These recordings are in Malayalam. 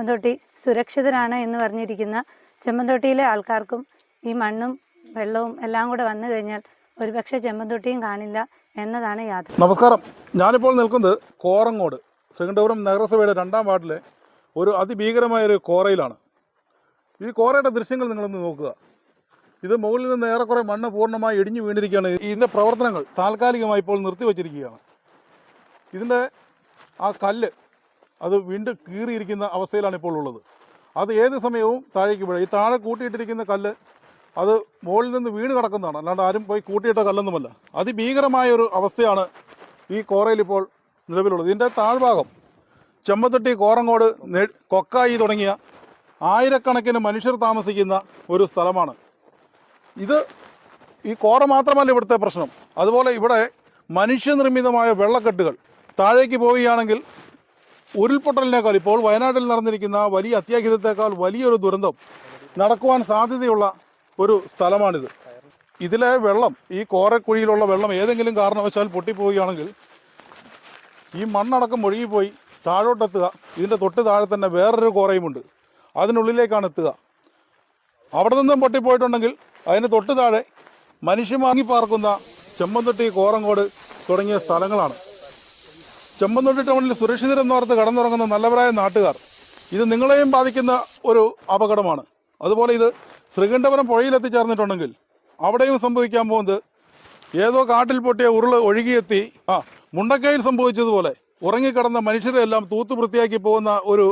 ചെമ്മന്തൊട്ടി സുരക്ഷിതരാണ് എന്ന് പറഞ്ഞിരിക്കുന്ന ചെമ്മന്തൊട്ടിയിലെ ആൾക്കാർക്കും ഈ മണ്ണും വെള്ളവും എല്ലാം കൂടെ വന്നു കഴിഞ്ഞാൽ ഒരുപക്ഷെ ചെമ്മന്തൊട്ടിയും കാണില്ല എന്നതാണ് യാത്ര നമസ്കാരം. ഞാനിപ്പോൾ നിൽക്കുന്നത് കോറങ്ങോട് ശ്രീകണ്ഠപുരം നഗരസഭയുടെ രണ്ടാം വാർഡിലെ ഒരു അതിഭീകരമായ ഒരു കോറയിലാണ്. ഈ കോറയുടെ ദൃശ്യങ്ങൾ നിങ്ങളൊന്ന് നോക്കുക. ഇത് മുകളിൽ നിന്ന് ഏറെക്കുറെ മണ്ണ് പൂർണമായി ഇടിഞ്ഞു വീണിരിക്കുകയാണ്. ഇതിന്റെ പ്രവർത്തനങ്ങൾ താൽക്കാലികമായി ഇപ്പോൾ നിർത്തിവച്ചിരിക്കുകയാണ്. ഇതിന്റെ ആ കല്ല് അത് വീണ്ടും കീറിയിരിക്കുന്ന അവസ്ഥയിലാണ് ഇപ്പോൾ ഉള്ളത്. അത് ഏത് സമയവും താഴേക്ക് വീഴും. ഈ താഴെ കൂട്ടിയിട്ടിരിക്കുന്ന കല്ല് അത് മുകളിൽ നിന്ന് വീണ് കിടക്കുന്നതാണ്. അല്ലാണ്ട് ആരും പോയി കൂട്ടിയിട്ട കല്ലൊന്നുമല്ല. അതിഭീകരമായ ഒരു അവസ്ഥയാണ് ഈ കോറയിൽ ഇപ്പോൾ നിലവിലുള്ളത്. ഇതിന്റെ താഴ്ഭാഗം ചെമ്പത്തൊട്ടി കോറങ്ങോട് കൊക്കായി തുടങ്ങിയ ആയിരക്കണക്കിന് മനുഷ്യർ താമസിക്കുന്ന ഒരു സ്ഥലമാണ്. ഇത് ഈ കോറ മാത്രമല്ല ഇവിടുത്തെ പ്രശ്നം. അതുപോലെ ഇവിടെ മനുഷ്യനിർമ്മിതമായ വെള്ളക്കെട്ടുകൾ താഴേക്ക് പോവുകയാണെങ്കിൽ ഉരുൾപൊട്ടലിനേക്കാൾ ഇപ്പോൾ വയനാട്ടിൽ നടന്നിരിക്കുന്ന വലിയ അത്യാഹിതത്തെക്കാൾ വലിയൊരു ദുരന്തം നടക്കുവാൻ സാധ്യതയുള്ള ഒരു സ്ഥലമാണിത്. ഇതിലെ വെള്ളം ഈ കോരക്കുഴിയിലുള്ള വെള്ളം ഏതെങ്കിലും കാരണവശാൽ പൊട്ടിപ്പോവുകയാണെങ്കിൽ ഈ മണ്ണടക്കം ഒഴുകിപ്പോയി താഴോട്ടെത്തുക. ഇതിന്റെ തൊട്ട് താഴെ തന്നെ വേറൊരു കോറയുമുണ്ട്. അതിനുള്ളിലേക്കാണ് എത്തുക. അവിടെ നിന്നും പൊട്ടിപ്പോയിട്ടുണ്ടെങ്കിൽ അതിന് തൊട്ട് താഴെ മനുഷ്യൻ വാങ്ങി പാർക്കുന്ന ചെമ്മന്തൊട്ടി കോറങ്കോട് തുടങ്ങിയ സ്ഥലങ്ങളാണ്. ചെമ്മന്തൊട്ടി ടൗണിൽ സുരക്ഷിതരം നോർത്ത് കടന്നുറങ്ങുന്ന നല്ലവരായ നാട്ടുകാർ. ഇത് നിങ്ങളെയും ബാധിക്കുന്ന ഒരു അപകടമാണ്. അതുപോലെ ഇത് ശ്രീകണ്ഠപുരം പുഴയിലെത്തിച്ചേർന്നിട്ടുണ്ടെങ്കിൽ അവിടെയും സംഭവിക്കാൻ പോകുന്നത് ഏതോ കാട്ടിൽ പൊട്ടിയ ഉരുൾ ഒഴുകിയെത്തി ആ മുണ്ടക്കയിൽ സംഭവിച്ചതുപോലെ ഉറങ്ങിക്കിടന്ന മനുഷ്യരെ എല്ലാം തൂത്ത് വൃത്തിയാക്കി പോകുന്ന ഒരു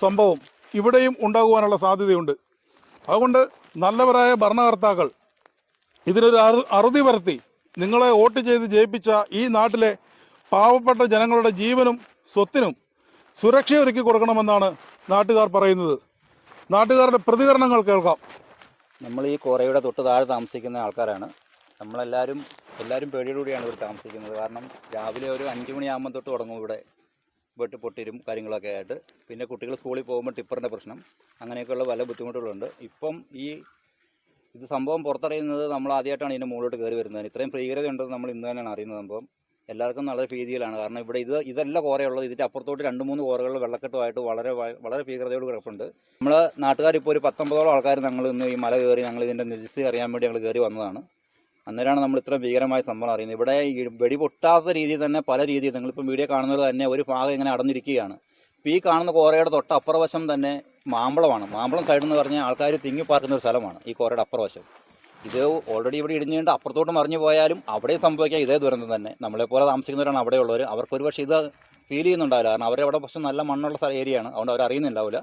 സംഭവം ഇവിടെയും ഉണ്ടാകുവാനുള്ള സാധ്യതയുണ്ട്. അതുകൊണ്ട് നല്ലവരായ ഭരണകർത്താക്കൾ ഇതിനൊരു അറു അറുതി വരുത്തി നിങ്ങളെ വോട്ട് ചെയ്ത് ജയിപ്പിച്ച ഈ നാട്ടിലെ പാവപ്പെട്ട ജനങ്ങളുടെ ജീവനും സ്വത്തിനും സുരക്ഷ ഒരുക്കി കൊടുക്കണമെന്നാണ് നാട്ടുകാർ പറയുന്നത്. നാട്ടുകാരുടെ പ്രതികരണങ്ങൾ കേൾക്കാം. നമ്മൾ ഈ കോറയുടെ തൊട്ട് താഴെ താമസിക്കുന്ന ആൾക്കാരാണ്. നമ്മളെല്ലാവരും എല്ലാവരും പേടിയോടുകൂടിയാണ് ഇവിടെ താമസിക്കുന്നത്. കാരണം രാവിലെ ഒരു അഞ്ച് മണിയാകുമ്പോൾ തൊട്ട് തുടങ്ങും ഇവിടെ വെട്ട് പൊട്ടിരും കാര്യങ്ങളൊക്കെ ആയിട്ട്. പിന്നെ കുട്ടികൾ സ്കൂളിൽ പോകുമ്പോൾ ടിപ്പറിന്റെ പ്രശ്നം അങ്ങനെയൊക്കെയുള്ള പല ബുദ്ധിമുട്ടുകളുണ്ട്. ഇപ്പം ഈ ഇത് സംഭവം പുറത്തറിയുന്നത് നമ്മൾ ആദ്യമായിട്ടാണ് ഇതിന്റെ മുകളിലോട്ട് കയറി വരുന്നത്. ഇത്രയും ഭീകരത ഉണ്ടെന്ന് നമ്മൾ ഇന്ന് തന്നെയാണ് അറിയുന്നത് സംഭവം. എല്ലാവർക്കും നല്ല ഭീതിയിലാണ്. കാരണം ഇവിടെ ഇത് ഇതല്ല കോറയുള്ളത് ഇതിന്റെ അപ്പുറത്തോട്ട് രണ്ട് മൂന്ന് കോറകൾ വെള്ളക്കെട്ടുമായിട്ട് വളരെ വളരെ ഭീകരതയോട് കിടപ്പുണ്ട്. നമ്മൾ നാട്ടുകാർ ഇപ്പോൾ ഒരു പത്തൊമ്പതോളം ആൾക്കാർ ഞങ്ങൾ ഇന്ന് ഈ മല കയറി ഞങ്ങൾ ഇതിന്റെ നിജസ്ഥിതി അറിയാൻ വേണ്ടി ഞങ്ങൾ കയറി വന്നതാണ്. അന്നേരമാണ് നമ്മൾ ഇത്രയും ഭീകരമായ സംഭവം അറിയുന്നത്. ഇവിടെ ഈ വെടി പൊട്ടാത്ത രീതിയിൽ തന്നെ പല രീതിയിൽ നിങ്ങളിപ്പോൾ വീഡിയോ കാണുന്നത് തന്നെ ഒരു ഭാഗം ഇങ്ങനെ അടഞ്ഞിരിക്കുകയാണ്. ഈ കാണുന്ന കോറയുടെ തൊട്ട് അപ്പുറവശം തന്നെ മാമ്പളമാണ് മാമ്പളം സൈഡ് എന്ന് പറഞ്ഞാൽ ആൾക്കാർ തിങ്ങി പാർക്കുന്ന ഒരു സ്ഥലമാണ് ഈ കോറയുടെ അപ്പുറവശം. ഇത് ഓൾറെഡി ഇവിടെ ഇടിഞ്ഞുകൊണ്ട് അപ്പുറത്തോട്ട് മറിഞ്ഞു പോയാലും അവിടെ സംഭവിക്കാം. ഇതേ ദുരന്തം തന്നെ. നമ്മളെപ്പോലെ താമസിക്കുന്നവരാണ് അവിടെ അവിടെയുള്ളവർ. അവർക്കൊരു പക്ഷേ ഇത് ഫീൽ ചെയ്യുന്നുണ്ടാവില്ല. കാരണം അവരവിടെ പക്ഷേ നല്ല മണ്ണുള്ള ഏരിയയാണ് അതുകൊണ്ട് അവർ അറിയുന്നുണ്ടാവില്ല.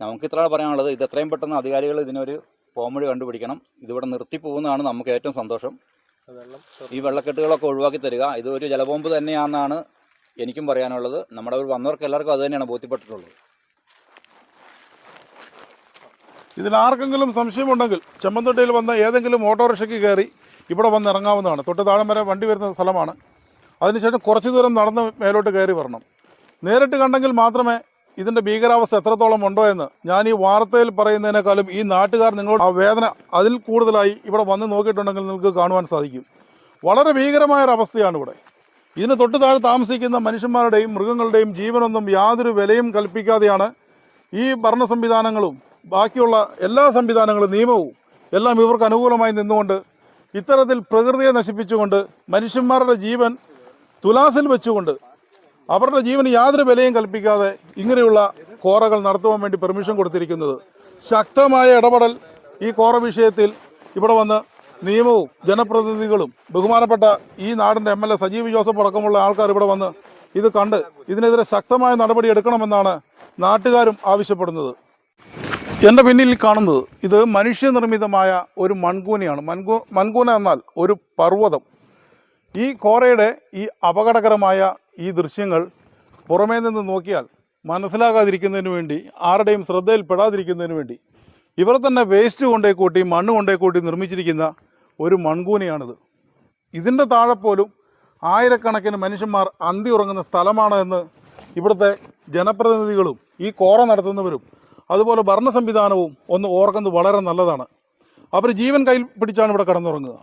നമുക്ക് ഇത്ര പറയാനുള്ളത്. ഇത് എത്രയും പെട്ടെന്ന് അധികാരികൾ ഇതിനൊരു പോംവഴി കണ്ടുപിടിക്കണം. ഇതിവിടെ നിർത്തി പോകുന്നതാണ് നമുക്ക് ഏറ്റവും സന്തോഷം. ഈ വെള്ളക്കെട്ടുകളൊക്കെ ഒഴിവാക്കി തരിക. ഇത് ഒരു ജലബോംബ് തന്നെയാണെന്നാണ് എനിക്കും പറയാനുള്ളത്. നമ്മുടെ ഒരു വന്നവർക്ക് എല്ലാവർക്കും അത് തന്നെയാണ് ബോധ്യപ്പെട്ടിട്ടുള്ളത്. ഇതിൽ ആർക്കെങ്കിലും സംശയമുണ്ടെങ്കിൽ ചെമ്മന്തൊട്ടിയിൽ വന്ന ഏതെങ്കിലും ഓട്ടോറിക്ഷയ്ക്ക് കയറി ഇവിടെ വന്ന് ഇറങ്ങാവുന്നതാണ്. തൊട്ട് താഴെ വരെ വണ്ടി വരുന്ന സ്ഥലമാണ്. അതിനുശേഷം കുറച്ച് ദൂരം നടന്ന് മേലോട്ട് കയറി വരണം. നേരിട്ട് കണ്ടെങ്കിൽ മാത്രമേ ഇതിന്റെ ഭീകരാവസ്ഥ എത്രത്തോളം ഉണ്ടോ എന്ന് ഞാൻ ഈ വാർത്തയിൽ പറയുന്നതിനേക്കാളും ഈ നാട്ടുകാർ നിങ്ങളോട് ആ വേദന അതിൽ കൂടുതലായി ഇവിടെ വന്ന് നോക്കിയിട്ടുണ്ടെങ്കിൽ നിങ്ങൾക്ക് കാണുവാൻ സാധിക്കും. വളരെ ഭീകരമായ ഒരു അവസ്ഥയാണ് ഇവിടെ. ഇതിന് തൊട്ട് താഴെ താമസിക്കുന്ന മനുഷ്യന്മാരുടെയും മൃഗങ്ങളുടെയും ജീവനൊന്നും യാതൊരു വിലയും കൽപ്പിക്കാതെയാണ് ഈ ഭരണ സംവിധാനങ്ങളും ബാക്കിയുള്ള എല്ലാ സംവിധാനങ്ങളും നിയമവും എല്ലാം ഇവർക്ക് അനുകൂലമായി നിന്നുകൊണ്ട് ഇത്തരത്തിൽ പ്രകൃതിയെ നശിപ്പിച്ചുകൊണ്ട് മനുഷ്യന്മാരുടെ ജീവൻ തുലാസിൽ വെച്ചുകൊണ്ട് അവരുടെ ജീവന് യാതൊരു വിലയും കൽപ്പിക്കാതെ ഇങ്ങനെയുള്ള കോറകൾ നടത്തുവാൻ വേണ്ടി പെർമിഷൻ കൊടുത്തിരിക്കുന്നത്. ശക്തമായ ഇടപെടൽ ഈ കോറ വിഷയത്തിൽ ഇവിടെ വന്ന് നിയമവും ജനപ്രതിനിധികളും ബഹുമാനപ്പെട്ട ഈ നാടിന്റെ M L A Sajeev Joseph അടക്കമുള്ള ആൾക്കാർ ഇവിടെ വന്ന് ഇത് കണ്ട് ഇതിനെതിരെ ശക്തമായ നടപടി എടുക്കണമെന്നാണ് നാട്ടുകാരും ആവശ്യപ്പെടുന്നത്. എന്റെ പിന്നിൽ കാണുന്നത് ഇത് മനുഷ്യനിർമ്മിതമായ ഒരു മൺകൂനയാണ്. മൺകൂ മൺകൂന എന്നാൽ ഒരു പർവതം. ഈ കോറയുടെ ഈ അപകടകരമായ ഈ ദൃശ്യങ്ങൾ പുറമേ നിന്ന് നോക്കിയാൽ മനസ്സിലാകാതിരിക്കുന്നതിന് വേണ്ടി ആരുടെയും ശ്രദ്ധയിൽപ്പെടാതിരിക്കുന്നതിന് വേണ്ടി ഇവർ തന്നെ വേസ്റ്റ് കൊണ്ടേ കൂട്ടി മണ്ണ് കൊണ്ടേ കൂട്ടി നിർമ്മിച്ചിരിക്കുന്ന ഒരു മൺകൂനയാണിത്. ഇതിന്റെ താഴെ പോലും ആയിരക്കണക്കിന് മനുഷ്യന്മാർ അന്തി ഉറങ്ങുന്ന സ്ഥലമാണ് എന്ന് ഇവിടുത്തെ ജനപ്രതിനിധികളും ഈ കോറ നടത്തുന്നവരും അതുപോലെ ഭരണ സംവിധാനവും ഒന്ന് ഓർക്കുന്നത് വളരെ നല്ലതാണ്. അവർ ജീവൻ കയ്യിൽ പിടിച്ചാണ് ഇവിടെ കടന്നുറങ്ങുക.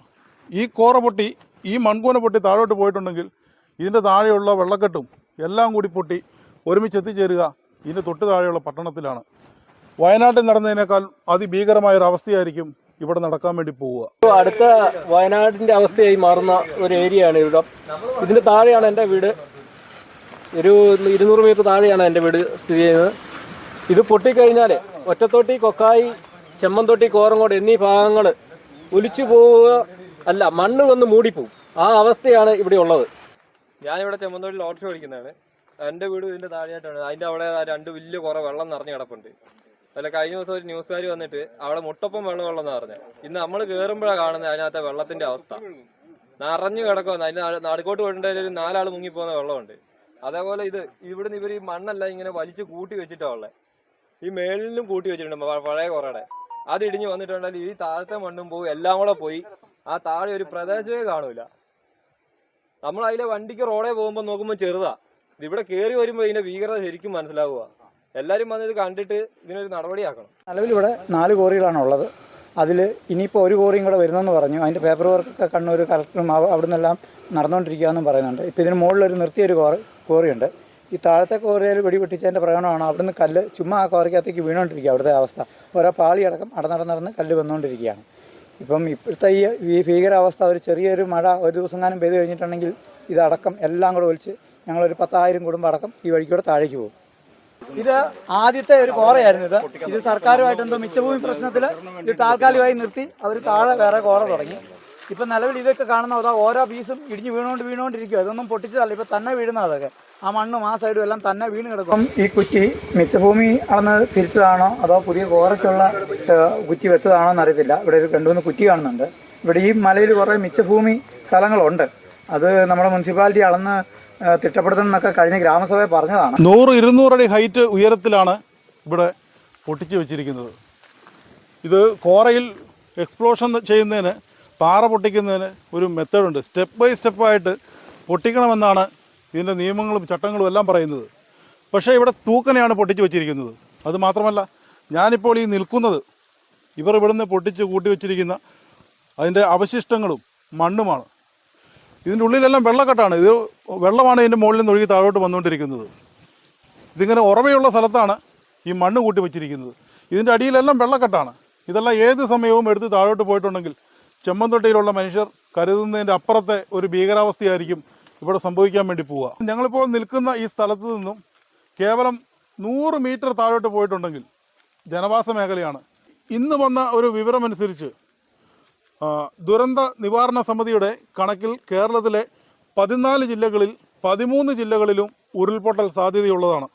ഈ കോറ പൊട്ടി ഈ മൺകൂന പൊട്ടി താഴോട്ട് പോയിട്ടുണ്ടെങ്കിൽ ഇതിന്റെ താഴെയുള്ള വെള്ളക്കെട്ടും എല്ലാം കൂടി പൊട്ടി ഒരുമിച്ച് എത്തിച്ചേരുക ഇതിന്റെ തൊട്ട് താഴെയുള്ള പട്ടണത്തിലാണ്. വയനാട്ടിൽ നടന്നതിനേക്കാൾ അതിഭീകരമായ ഒരു അവസ്ഥയായിരിക്കും ഇവിടെ നടക്കാൻ വേണ്ടി പോവുക. അടുത്ത വയനാടിന്റെ അവസ്ഥയായി മാറുന്ന ഒരു ഏരിയയാണ് ഇവിടെ. ഇതിന്റെ താഴെയാണ് എന്റെ വീട്. ഒരു ഇരുന്നൂറ് മീറ്റർ താഴെയാണ് എന്റെ വീട് സ്ഥിതി ചെയ്യുന്നത്. ഇത് പൊട്ടിക്കഴിഞ്ഞാൽ ഒറ്റത്തോട്ടി കൊക്കായി ചെമ്മന്തൊട്ടി കോറങ്ങോട് എന്നീ ഭാഗങ്ങൾ ഒലിച്ചു പോവുക അല്ല മണ്ണ് വന്ന് മൂടിപ്പോവും. ആ അവസ്ഥയാണ് ഇവിടെ ഉള്ളത്. ഞാനിവിടെ ചെമ്മന്തൊട്ടിയിൽ ഓട്ടോ ഓടിക്കുന്നതാണ് എന്റെ വീട് ഇതിന്റെ താഴെയായിട്ടാണ്. അതിന്റെ അവിടെ രണ്ട് വലിയ കുറെ വെള്ളം നിറഞ്ഞു കിടപ്പുണ്ട്. അല്ല കഴിഞ്ഞ ദിവസം ഒരു ന്യൂസുകാർ വന്നിട്ട് അവിടെ മുട്ടപ്പം വെള്ളം വെള്ളം എന്ന് ഇന്ന് നമ്മൾ കയറുമ്പോഴാണ് കാണുന്നത് അതിനകത്തെ വെള്ളത്തിന്റെ അവസ്ഥ. നിറഞ്ഞു കിടക്കുമെന്ന് അതിന് നടുക്കോട്ട് പോയിട്ടുണ്ടെങ്കിൽ ഒരു നാലാൾ മുങ്ങിപ്പോകുന്ന വെള്ളമുണ്ട്. അതേപോലെ ഇത് ഇവിടുന്ന് ഇവർ ഈ മണ്ണല്ല ഇങ്ങനെ വലിച്ചു കൂട്ടി വെച്ചിട്ടാ ഉള്ളത് ഈ മേളിലും കൂട്ടി വെച്ചിട്ടുണ്ട് പഴയ കുറയുടെ അത് ഇടിഞ്ഞു വന്നിട്ടുണ്ടെങ്കിൽ ഈ താഴത്തെ മണ്ണും പോയി എല്ലാം കൂടെ പോയി. ആ താഴെ ഒരു പ്രദേശമേ കാണൂല. നമ്മൾ അതിലെ വണ്ടിക്ക് റോഡേ പോകുമ്പോൾ നോക്കുമ്പോൾ ചെറുതാ. ഇവിടെ കയറി വരുമ്പോൾ ഇതിന്റെ ഭീകരത ശരിക്കും മനസ്സിലാവുക. എല്ലാരും വന്ന് ഇത് കണ്ടിട്ട് ഇതിനൊരു നടപടിയാക്കണം. നിലവിലിവിടെ നാല് കോറികളാണ് ഉള്ളത്. അതിൽ ഇനിയിപ്പോൾ ഒരു കോറിയും കൂടെ വരുന്നെന്ന് പറഞ്ഞു. അതിന്റെ പേപ്പർ വർക്കൊക്കെ കണ്ണൂർ കളക്ടറും അവ- അവിടെ നിന്നെല്ലാം നടന്നുകൊണ്ടിരിക്കുകയെന്നും പറയുന്നുണ്ട്. ഇപ്പോൾ ഇതിന് മുകളിലൊരു നിർത്തിയൊരു കോറി കോറിയുണ്ട് ഈ താഴത്തെ കോറിയിൽ വെടി പൊട്ടിച്ചതിന്റെ പ്രകടനമാണ് അവിടുന്ന് കല്ല് ചുമ്മാ ആ കോറിക്കകത്തേക്ക് വീണുകൊണ്ടിരിക്കുക അവിടുത്തെ അവസ്ഥ. ഓരോ പാളിയടക്കം അടന്നടന്നടന്ന് കല്ല് വന്നുകൊണ്ടിരിക്കുകയാണ്. ഇപ്പം ഇപ്പോഴത്തെ ഈ ഭീകരാവസ്ഥ ഒരു ചെറിയൊരു മഴ ഒരു ദിവസം കാലം പെയ്ത് കഴിഞ്ഞിട്ടുണ്ടെങ്കിൽ ഇതടക്കം എല്ലാം കൂടെ ഒലിച്ച് ഞങ്ങളൊരു പത്തായിരം കുടുംബം അടക്കം ഈ വഴിക്കൂടെ താഴേക്ക് പോകും. ഇത് ആദ്യത്തെ ഒരു കോറയായിരുന്നു ഇത്. ഇത് സർക്കാരുമായിട്ട് എന്തോ മിച്ചഭൂമി പ്രശ്നത്തിൽ ഇത് താൽക്കാലികമായി നിർത്തി അവർ താഴെ വേറെ കോറ തുടങ്ങി. ഇപ്പൊ നിലവിൽ ഇതൊക്കെ കാണുന്ന അതാ ഓരോ പീസും ഇടിഞ്ഞ് വീണുകൊണ്ട് വീണുകൊണ്ടിരിക്കുക അതൊന്നും പൊട്ടിച്ചതല്ല ഇപ്പൊ തന്നെ വീഴുന്ന അതൊക്കെ. ആ മണ്ണും ആ സൈഡും എല്ലാം തന്നെ വീണ് കിടക്കും ഈ കുറ്റി മിച്ചഭൂമി അളന്ന് തിരിച്ചതാണോ അതോ പുതിയ കോറയ്ക്കുള്ള കുറ്റി വെച്ചതാണോ എന്നറിയത്തില്ല. ഇവിടെ ഒരു രണ്ടു മൂന്ന് കുറ്റി കാണുന്നുണ്ട്. ഇവിടെ ഈ മലയിൽ കുറേ മിച്ചഭൂമി സ്ഥലങ്ങളുണ്ട്. അത് നമ്മുടെ മുനിസിപ്പാലിറ്റി അളന്ന് ഏഹ്, തിട്ടപ്പെടുത്തുന്നൊക്കെ കഴിഞ്ഞ ഗ്രാമസഭയെ പറഞ്ഞതാണ്. നൂറ് അടി ഹൈറ്റ് ഉയരത്തിലാണ് ഇവിടെ പൊട്ടിച്ചു വെച്ചിരിക്കുന്നത്. ഇത് കോറയിൽ എക്സ്പ്ലോഷൻ ചെയ്യുന്നതിന് പാറ പൊട്ടിക്കുന്നതിന് ഒരു മെത്തേഡുണ്ട് സ്റ്റെപ്പ് ബൈ സ്റ്റെപ്പായിട്ട് പൊട്ടിക്കണമെന്നാണ് ഇതിന്റെ നിയമങ്ങളും ചട്ടങ്ങളും എല്ലാം പറയുന്നത്. പക്ഷേ ഇവിടെ തൂക്കനെയാണ് പൊട്ടിച്ച് വെച്ചിരിക്കുന്നത്. അത് മാത്രമല്ല ഞാനിപ്പോൾ ഈ നിൽക്കുന്നത് ഇവർ ഇവിടുന്ന് പൊട്ടിച്ച് കൂട്ടി വെച്ചിരിക്കുന്ന അതിന്റെ അവശിഷ്ടങ്ങളും മണ്ണുമാണ്. ഇതിന്റെ ഉള്ളിലെല്ലാം വെള്ളക്കെട്ടാണ്. ഇത് വെള്ളമാണ് ഇതിന്റെ മുകളിൽ നിന്ന് ഒഴുകി താഴോട്ട് വന്നുകൊണ്ടിരിക്കുന്നത്. ഇതിങ്ങനെ ഉറവയുള്ള സ്ഥലത്താണ് ഈ മണ്ണ് കൂട്ടി വെച്ചിരിക്കുന്നത്. ഇതിന്റെ അടിയിലെല്ലാം വെള്ളക്കെട്ടാണ്. ഇതെല്ലാം ഏത് സമയവും എടുത്ത് താഴോട്ട് പോയിട്ടുണ്ടെങ്കിൽ ചെമ്മന്തൊട്ടിയിലുള്ള മനുഷ്യർ കരുതുന്നതിന്റെ അപ്പുറത്തെ ഒരു ഭീകരാവസ്ഥയായിരിക്കും ഇവിടെ സംഭവിക്കാൻ വേണ്ടി പോവുക. ഞങ്ങളിപ്പോൾ നിൽക്കുന്ന ഈ സ്ഥലത്ത് നിന്നും കേവലം നൂറ് മീറ്റർ താഴോട്ട് പോയിട്ടുണ്ടെങ്കിൽ ജനവാസ മേഖലയാണ്. ഇന്ന് വന്ന ഒരു വിവരമനുസരിച്ച് ദുരന്ത നിവാരണ സമിതിയുടെ കണക്കിൽ കേരളത്തിലെ പതിനാല് ജില്ലകളിൽ പതിമൂന്ന് ജില്ലകളിലും ഉരുൾപൊട്ടൽ സാധ്യതയുള്ളതാണ്.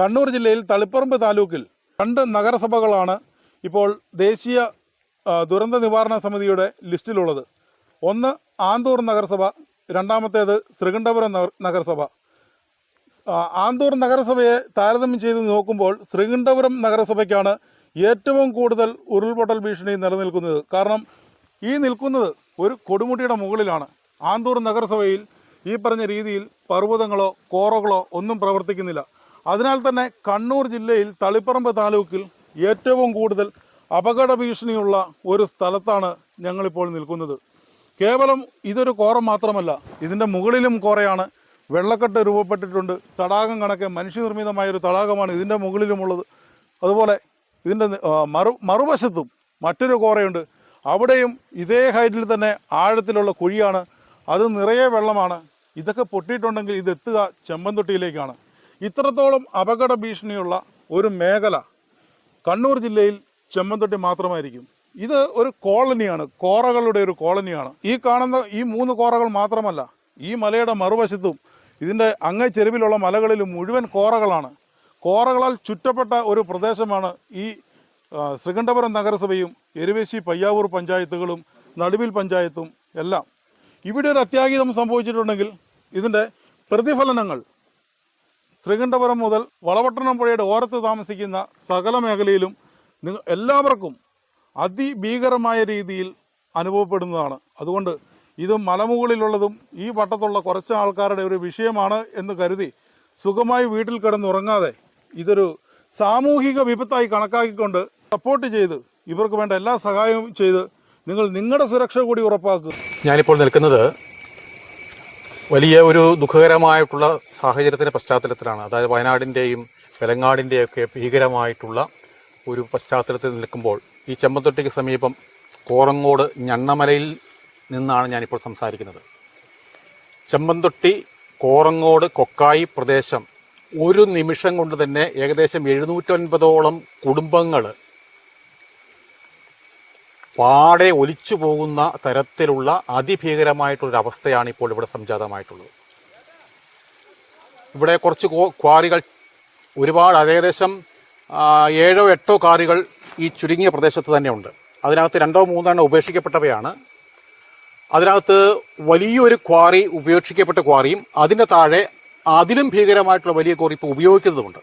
കണ്ണൂർ ജില്ലയിൽ തളിപ്പറമ്പ് താലൂക്കിൽ രണ്ട് നഗരസഭകളാണ് ഇപ്പോൾ ദേശീയ ദുരന്ത നിവാരണ സമിതിയുടെ ലിസ്റ്റിലുള്ളത്. ഒന്ന് ആന്തൂർ നഗരസഭ രണ്ടാമത്തേത് ശ്രീകണ്ഠപുരം നഗരസഭ. ആന്തൂർ നഗരസഭയെ താരതമ്യം ചെയ്ത് നോക്കുമ്പോൾ ശ്രീകണ്ഠപുരം നഗരസഭയ്ക്കാണ് ഏറ്റവും കൂടുതൽ ഉരുൾപൊട്ടൽ ഭീഷണി നിലനിൽക്കുന്നത്. കാരണം ഈ നിൽക്കുന്നത് ഒരു കൊടുമുടിയുടെ മുകളിലാണ്. ആന്തൂർ നഗരസഭയിൽ ഈ പറഞ്ഞ രീതിയിൽ പർവതങ്ങളോ കോറകളോ ഒന്നും പ്രവർത്തിക്കുന്നില്ല. അതിനാൽ തന്നെ കണ്ണൂർ ജില്ലയിൽ തളിപ്പറമ്പ് താലൂക്കിൽ ഏറ്റവും കൂടുതൽ അപകട ഭീഷണിയുള്ള ഒരു സ്ഥലത്താണ് ഞങ്ങളിപ്പോൾ നിൽക്കുന്നത്. കേവലം ഇതൊരു കോറ മാത്രമല്ല ഇതിന്റെ മുകളിലും കോറയാണ് വെള്ളക്കെട്ട് രൂപപ്പെട്ടിട്ടുണ്ട്. തടാകം കണക്കെ മനുഷ്യനിർമ്മിതമായ ഒരു തടാകമാണ് ഇതിന്റെ മുകളിലുമുള്ളത്. അതുപോലെ ഇതിന്റെ മറു മറുവശത്തും മറ്റൊരു കോറയുണ്ട്. അവിടെയും ഇതേ ഹൈറ്റിൽ തന്നെ ആഴത്തിലുള്ള കുഴിയാണ്. അത് നിറയെ വെള്ളമാണ്. ഇതൊക്കെ പൊട്ടിയിട്ടുണ്ടെങ്കിൽ ഇത് എത്തുക ചെമ്പന്തൊട്ടിയിലേക്കാണ് ഇത്രത്തോളം അപകട ഭീഷണിയുള്ള ഒരു മേഖല കണ്ണൂർ ജില്ലയിൽ ചെമ്മന്തൊട്ടി മാത്രമായിരിക്കും. ഇത് ഒരു കോളനിയാണ്. കോറകളുടെ ഒരു കോളനിയാണ്. ഈ കാണുന്ന ഈ മൂന്ന് കോറകൾ മാത്രമല്ല ഈ മലയുടെ മറുവശത്തും ഇതിന്റെ അങ്ങേ ചെരുവിലുള്ള മലകളിലും മുഴുവൻ കോറകളാണ്. കോറകളാൽ ചുറ്റപ്പെട്ട ഒരു പ്രദേശമാണ് ഈ ശ്രീകണ്ഠപുരം നഗരസഭയും എരുവേശി പയ്യാവൂർ പഞ്ചായത്തുകളും നടുവിൽ പഞ്ചായത്തും എല്ലാം. ഇവിടെ ഒരു അത്യാഹിതം സംഭവിച്ചിട്ടുണ്ടെങ്കിൽ ഇതിന്റെ പ്രതിഫലനങ്ങൾ ശ്രീകണ്ഠപുരം മുതൽ വളവട്ടണം പുഴയുടെ ഓരത്ത് താമസിക്കുന്ന സകല മേഖലയിലും നിങ്ങ എല്ലാവർക്കും അതിഭീകരമായ രീതിയിൽ അനുഭവപ്പെടുന്നതാണ്. അതുകൊണ്ട് ഇത് മലമുകളിലുള്ളതും ഈ വട്ടത്തുള്ള കുറച്ച് ആൾക്കാരുടെ ഒരു വിഷയമാണ് എന്ന് കരുതി സുഖമായി വീട്ടിൽ കിടന്നുറങ്ങാതെ ഇതൊരു സാമൂഹിക വിപത്തായി കണക്കാക്കിക്കൊണ്ട് സപ്പോർട്ട് ചെയ്ത് ഇവർക്ക് വേണ്ട എല്ലാ സഹായവും ചെയ്ത് നിങ്ങൾ നിങ്ങളുടെ സുരക്ഷ കൂടി ഉറപ്പാക്കുക. ഞാനിപ്പോൾ നിൽക്കുന്നത് വലിയ ഒരു ദുഃഖകരമായിട്ടുള്ള സാഹചര്യത്തിന്റെ പശ്ചാത്തലത്തിലാണ്. അതായത് വയനാടിന്റെയും വെലങ്ങാടിന്റെയൊക്കെ ഭീകരമായിട്ടുള്ള ഒരു പശ്ചാത്തലത്തിൽ നിൽക്കുമ്പോൾ ഈ ചെമ്പത്തൊട്ടിക്ക് സമീപം കോറങ്ങോട് ഞണ്ണമലയിൽ നിന്നാണ് ഞാനിപ്പോൾ സംസാരിക്കുന്നത്. ചെമ്പന്തൊട്ടി കോറങ്ങോട് കൊക്കായി പ്രദേശം ഒരു നിമിഷം കൊണ്ട് തന്നെ ഏകദേശം എഴുന്നൂറ്റൊൻപതോളം കുടുംബങ്ങൾ പാടെ ഒലിച്ചു പോകുന്ന തരത്തിലുള്ള അതിഭീകരമായിട്ടുള്ളൊരവസ്ഥയാണ് ഇപ്പോൾ ഇവിടെ സംജാതമായിട്ടുള്ളത്. ഇവിടെ കുറച്ച് ക്വാറികൾ ഒരുപാട് ഏകദേശം ഏഴോ എട്ടോ കാറുകൾ ഈ ചുരുങ്ങിയ പ്രദേശത്ത് തന്നെയുണ്ട്. അതിനകത്ത് രണ്ടോ മൂന്നെണ്ണം ഉപേക്ഷിക്കപ്പെട്ടവയാണ്. അതിനകത്ത് വലിയൊരു ക്വാറി ഉപേക്ഷിക്കപ്പെട്ട ക്വാറിയും അതിന്റെ താഴെ അതിലും ഭീകരമായിട്ടുള്ള വലിയ ക്വാറി ഇപ്പോൾ ഉപയോഗിക്കുന്നതുമുണ്ട്.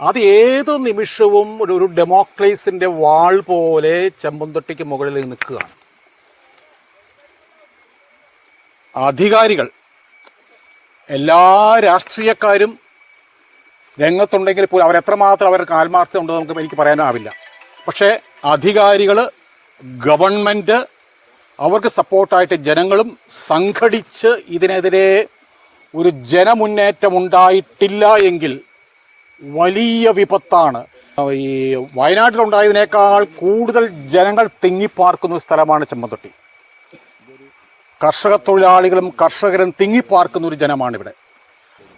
അത് ഏത് നിമിഷവും ഒരു ഒരു ഡെമോക്രൈസിന്റെ വാൾ പോലെ ചെമ്പന്തൊട്ടിക്ക് മുകളിൽ നിൽക്കുകയാണ്. അധികാരികൾ എല്ലാ രാഷ്ട്രീയക്കാരും രംഗത്തുണ്ടെങ്കിൽ പോലും അവർ എത്രമാത്രം അവർക്ക് ആത്മാർത്ഥത ഉണ്ടെന്ന് നമുക്ക് എനിക്ക് പറയാനാവില്ല. പക്ഷേ അധികാരികൾ ഗവൺമെന്റ് അവർക്ക് സപ്പോർട്ടായിട്ട് ജനങ്ങളും സംഘടിച്ച് ഇതിനെതിരെ ഒരു ജനമുന്നേറ്റം ഉണ്ടായിട്ടില്ല എങ്കിൽ വലിയ വിപത്താണ്. ഈ വയനാട്ടിലുണ്ടായതിനേക്കാൾ കൂടുതൽ ജനങ്ങൾ തിങ്ങിപ്പാർക്കുന്ന ഒരു സ്ഥലമാണ് ചെമ്മന്തൊട്ടി. കർഷക തൊഴിലാളികളും കർഷകരും തിങ്ങിപ്പാർക്കുന്ന ഒരു ജനമാണിവിടെ.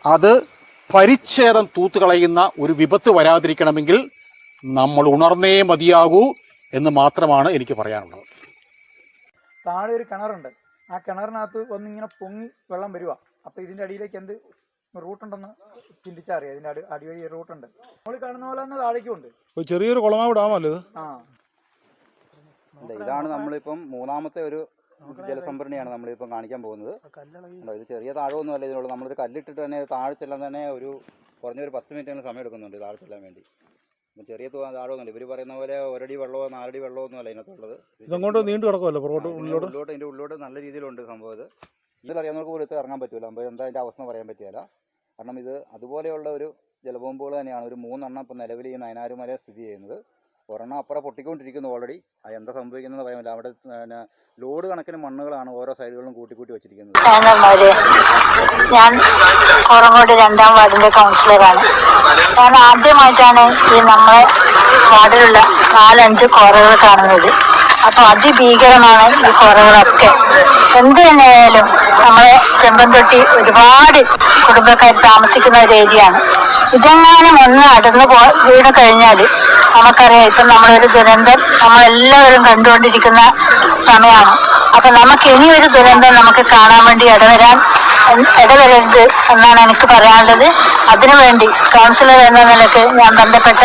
അത് പരിച്ഛേദം തൂത്തുകളയുന്ന ഒരു വിപത്ത് വരാതിരിക്കണമെങ്കിൽ നമ്മൾ ഉണർന്നേ മതിയാകൂ എന്ന് മാത്രമാണ് എനിക്ക് പറയാനുള്ളത്. താഴെ ഒരു കിണറുണ്ട്. ആ കിണറിനകത്ത് ഒന്നിങ്ങനെ പൊങ്ങി വെള്ളം വരുവാ. അപ്പൊ ഇതിന്റെ അടിയിലേക്ക് എന്ത് റൂട്ടുണ്ടെന്ന് ചിന്തിച്ചാൽ അറിയാം. ഇതിന്റെ അടി അടിവഴി റൂട്ടുണ്ട് നമ്മൾ കാണുന്ന പോലെ തന്നെ താഴേക്കും ഉണ്ട്. ഒരു ചെറിയൊരു കുളമാവ് ഡാമല്ലേ ഇത്? ആ. ഇതാണ് നമ്മളിപ്പം മൂന്നാമത്തെ ഒരു ജലസംഭരണിയാണ് നമ്മളിപ്പം കാണിക്കാൻ പോകുന്നത്. കണ്ടോ, ഇത് ചെറിയ താഴമൊന്നും അല്ല ഇതിനുള്ളൂ നമ്മളൊരു കല്ലിട്ടിട്ട് തന്നെ താഴെ ചെല്ലാൻ തന്നെ ഒരു കുറഞ്ഞൊരു പത്ത് മിനിറ്റ് സമയം എടുക്കുന്നുണ്ട് താഴെ ചെല്ലാൻ വേണ്ടി. ചെറിയ താഴമൊന്നുമില്ല ഇവർ പറയുന്ന പോലെ ഒരടി വെള്ളമോ നാലടി വെള്ളമോ ഒന്നും അല്ല ഇതിനകത്തുള്ളത് ഇതങ്ങോട്ട് നീണ്ടു കിടക്കുമല്ലോ ഉള്ളിലോട്ട്? ഉള്ളിലോട്ട് ഇതിന്റെ ഉള്ളിലോട്ട് നല്ല രീതിയിലുണ്ട് സംഭവം ഇത്. ഇതിലറിയാവുന്നവർക്ക് പോലും ഇത് ഇറങ്ങാൻ പറ്റൂല. അപ്പോൾ എന്താ അതിന്റെ അവസ്ഥ പറയാൻ പറ്റില്ല. കാരണം ഇത് അതുപോലെയുള്ള ഒരു ജലബോംബുകൾ തന്നെയാണ്. ഒരു മൂന്നെണ്ണം ഇപ്പം നിലവിൽ ഈ നയനാരുമല സ്ഥിതി ചെയ്യുന്നത്. ഒരെണ്ണം അപ്പുറം പൊട്ടിക്കൊണ്ടിരിക്കുന്നു ഓൾറെഡി അത് എന്താ സംഭവിക്കുന്നത് പറയാൻ പറ്റില്ല. അവിടെ പിന്നെ ലോഡ് കണക്കിന് മണ്ണുകളാണ് ഓരോ സൈഡുകളിലും കൂട്ടി വെച്ചിരിക്കുന്നത്. ഞാൻ കോറങ്ങോട് രണ്ടാം വാർഡിന്റെ കൗൺസിലറാണ് ഞാൻ ആദ്യമായിട്ടാണ് ഈ നമ്മളെ വാർഡിലുള്ള നാലഞ്ച് കോറകൾ കാണുന്നത്. അപ്പൊ അതിഭീകരമാണ് ഈ കോറകളൊക്കെ എന്ത് തന്നെയായാലും നമ്മളെ ചെമ്പന്തൊട്ടി ഒരുപാട് കുടുംബക്കാർ താമസിക്കുന്ന ഒരു ഏരിയയാണ്. ഇതെങ്ങാനും ഒന്ന് അടർന്നു പോ വീണ് കഴിഞ്ഞാൽ നമുക്കറിയാം ഇപ്പം നമ്മളൊരു ദുരന്തം നമ്മളെല്ലാവരും കണ്ടുകൊണ്ടിരിക്കുന്ന സമയമാണ്. അപ്പൊ നമുക്ക് ഇനി ഒരു ദുരന്തം നമുക്ക് കാണാൻ വേണ്ടി ഇടവരാൻ ഇടവരരുത് എന്നാണ് എനിക്ക് പറയാനുള്ളത്. അതിനുവേണ്ടി കൗൺസിലർ എന്ന നിലയ്ക്ക് ഞാൻ ബന്ധപ്പെട്ട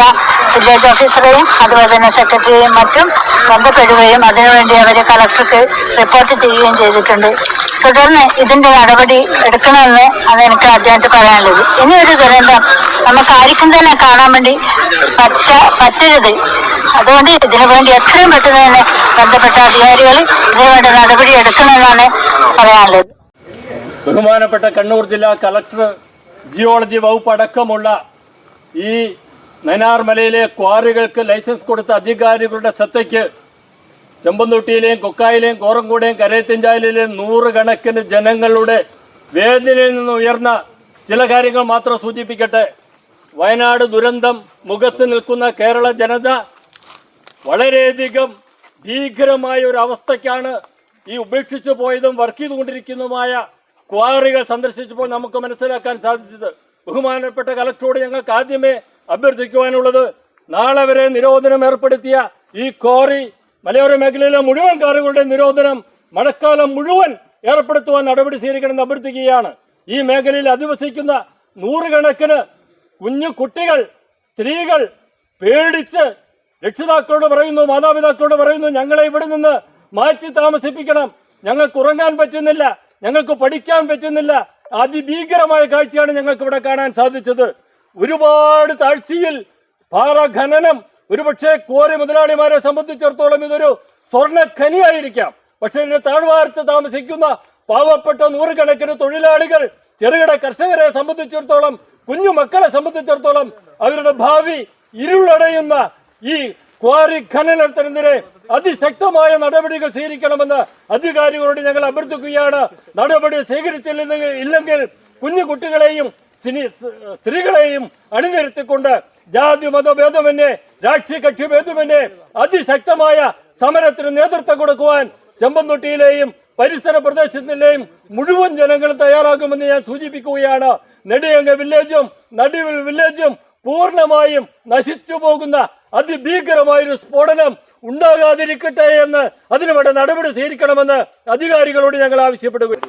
വില്ലേജ് ഓഫീസറെയും അതുപോലെ തന്നെ സെക്രട്ടറിയെയും മറ്റും ബന്ധപ്പെടുകയും അതിനുവേണ്ടി അവരെ കളക്ടർക്ക് റിപ്പോർട്ട് ചെയ്യുകയും ചെയ്തിട്ടുണ്ട്. തുടർന്ന് ഇതിന്റെ നടപടി എടുക്കണമെന്ന് അത് എനിക്ക് ആദ്യമായിട്ട് പറയാനുള്ളത്. ഇനി ഒരു ദുരന്തം നമുക്ക് ആർക്കും തന്നെ കാണാൻ വേണ്ടി പറ്റ പറ്റരുത്. അതുകൊണ്ട് ഇതിനു വേണ്ടി എത്രയും പെട്ടെന്ന് തന്നെ ബന്ധപ്പെട്ട അധികാരികൾ ഇതിനു വേണ്ട നടപടി എടുക്കണമെന്നാണ് പറയാനുള്ളത്. ബഹുമാനപ്പെട്ട കണ്ണൂർ ജില്ലാ കളക്ടർ ജിയോളജി വകുപ്പ് അടക്കമുള്ള ഈ നയനാർ മലയിലെ ക്വാറികൾക്ക് ലൈസൻസ് കൊടുത്ത അധികാരികളുടെ ശ്രദ്ധയ്ക്ക് ചെമ്പന്തൊട്ടിയിലെയും കൊക്കായിലെയും കോറങ്കൂടെയും കരയത്തിഞ്ചാലിലെയും നൂറുകണക്കിന് ജനങ്ങളുടെ വേദനയിൽ നിന്ന് ഉയർന്ന ചില കാര്യങ്ങൾ മാത്രം സൂചിപ്പിക്കട്ടെ. വയനാട് ദുരന്തം മുഖത്ത് നിൽക്കുന്ന കേരള ജനത വളരെയധികം ഭീകരമായ ഒരു അവസ്ഥയ്ക്കാണ് ഈ ഉപേക്ഷിച്ചു പോയതും വർക്ക് ചെയ്തുകൊണ്ടിരിക്കുന്നതുമായ ക്വാറികൾ സന്ദർശിച്ചപ്പോൾ നമുക്ക് മനസ്സിലാക്കാൻ സാധിച്ചത് ബഹുമാനപ്പെട്ട കലക്ടറോട് ഞങ്ങൾക്ക് ആദ്യമേ അഭ്യർത്ഥിക്കുവാനുള്ളത് നാളെ വരെ നിരോധനം ഏർപ്പെടുത്തിയ ഈ ക്വാറി മലയോര മേഖലയിലെ മുഴുവൻ കാറുകളുടെ നിരോധനം മഴക്കാലം മുഴുവൻ ഏർപ്പെടുത്തുവാൻ നടപടി സ്വീകരിക്കണമെന്ന് അഭ്യർത്ഥിക്കുകയാണ്. ഈ മേഖലയിൽ അധിവസിക്കുന്ന നൂറുകണക്കിന് കുഞ്ഞു കുട്ടികൾ സ്ത്രീകൾ പേടിച്ച് രക്ഷിതാക്കളോട് പറയുന്നു മാതാപിതാക്കളോട് പറയുന്നു ഞങ്ങളെ ഇവിടെ നിന്ന് മാറ്റി താമസിപ്പിക്കണം. ഞങ്ങൾക്ക് ഉറങ്ങാൻ പറ്റുന്നില്ല. ഞങ്ങൾക്ക് പഠിക്കാൻ പറ്റുന്നില്ല. അതിഭീകരമായ കാഴ്ചയാണ് ഞങ്ങൾക്ക് ഇവിടെ കാണാൻ സാധിച്ചത്. ഒരുപാട് താഴ്ചയിൽ പാറ ഖനനം ഒരുപക്ഷെ കോരി മുതലാളിമാരെ സംബന്ധിച്ചിടത്തോളം ഇതൊരു സ്വർണ ഖനിയായിരിക്കാം. പക്ഷെ ഇതിന്റെ താഴ്വാരത്ത് താമസിക്കുന്ന പാവപ്പെട്ട നൂറുകണക്കിന് തൊഴിലാളികൾ ചെറുകിട കർഷകരെ സംബന്ധിച്ചിടത്തോളം കുഞ്ഞു മക്കളെ സംബന്ധിച്ചിടത്തോളം അവരുടെ ഭാവി ഇരുളടയുന്ന ഈ ക്വാറി ഖനനത്തിനെതിരെ അതിശക്തമായ നടപടികൾ സ്വീകരിക്കണമെന്ന് അധികാരികളോട് ഞങ്ങൾ അഭ്യർത്ഥിക്കുകയാണ്. നടപടി സ്വീകരിച്ചില്ലെങ്കിൽ ഇല്ലെങ്കിൽ കുഞ്ഞു കുട്ടികളെയും സ്ത്രീകളെയും അണിനിരത്തിക്കൊണ്ട് ജാതി മതഭേദമന്യേ രാഷ്ട്രീയ കക്ഷി ഭേദമന്യേ അതിശക്തമായ സമരത്തിന് നേതൃത്വം കൊടുക്കുവാൻ ചെമ്പന്തൊട്ടിയിലെയും പരിസര പ്രദേശത്തിലെയും മുഴുവൻ ജനങ്ങളും തയ്യാറാകുമെന്ന് ഞാൻ സൂചിപ്പിക്കുകയാണ്. നെടിയങ്ക വില്ലേജും നടുവിൽ വില്ലേജും പൂർണമായും നശിച്ചു പോകുന്ന അതിഭീകരമായൊരു സ്ഫോടനം ഉണ്ടാകാതിരിക്കട്ടെ എന്ന് അതിനുവേണ്ട നടപടി സ്വീകരിക്കണമെന്ന് അധികാരികളോട് ഞങ്ങൾ ആവശ്യപ്പെടുകയാണ്.